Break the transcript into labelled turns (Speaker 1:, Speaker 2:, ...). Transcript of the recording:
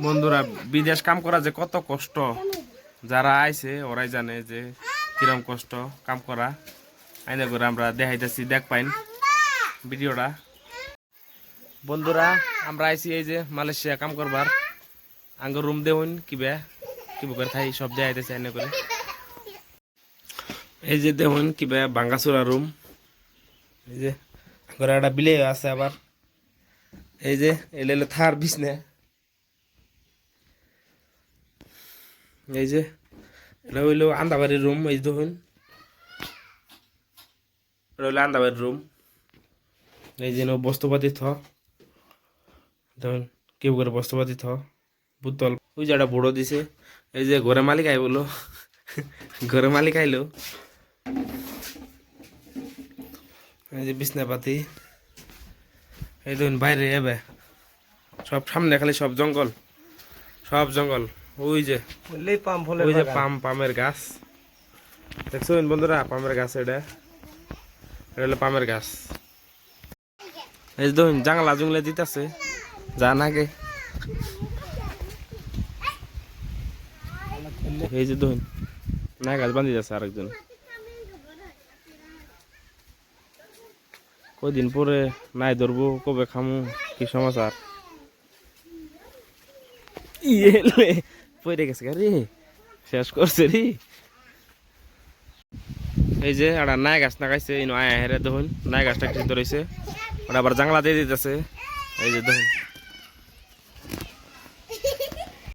Speaker 1: বন্ধুরা, বিদেশ কাম করা যে কত কষ্ট। যারা আইছে, ওরাই জানে যে কিরম কষ্ট কাম করা। আইনে করে আমরা দেখাইতেছি, দেখ পাইন ভিডিওটা। বন্ধুরা, আমরা আইছি এই যে মালয়েশিয়া কাম করবার। আঙ্গ রুম দেউন কিবা কিবা করে থাই সব দেখাইতেছি আইনে করে। এই যে দেখুন কিবা বাঙ্গাসুরা রুম। এই যে, আঙ্গরে একটা বিলে আছে আবার। এই যে এলে থার বিছনা। এই যে, এটা হইল আন্দাবাড়ির রুম এই দেখুন। এটা হইল আন্দাবাড়ির রুম এই যে বস্তুপাতি থ। দেখুন কেউ করে বস্তুপাতি থ। বুতল। ওই যে বুড়ো দিছে। এই যে ঘরে মালিক আই বলো ঘরে মালিক আইলো। এই যে বিছনাপাতি। এই দেখুন, বাইরে এবে। সব সামনে খালি সব জঙ্গল। সব জঙ্গল। ওই যে
Speaker 2: বললেই পাম ফলে
Speaker 1: ওই যে পাম পামের গাছ। দেখছেন বন্ধুরা পামের গাছ এটা। এটা হলো পামের গাছ। এই যে দেখুন জাংলা জুংলা দিতেছে। যা নাগে এই যে দেখুন না গাছ বান্ধি যাচ্ছে আরেকজন। কয়দিন পরে নাই ধরবো কবে খামু কি সমাচার? ইয়ে পড়ে গেছে রে। শেষ করছে রে। এই যে একটা নাই গাছ লাগাইছে এই নয় হেরে দেখুন, নাই গাছটা কিন্তু রয়েছে ওটা আবার জাংলা দিয়ে দিতেছে। এই যে দেখুন।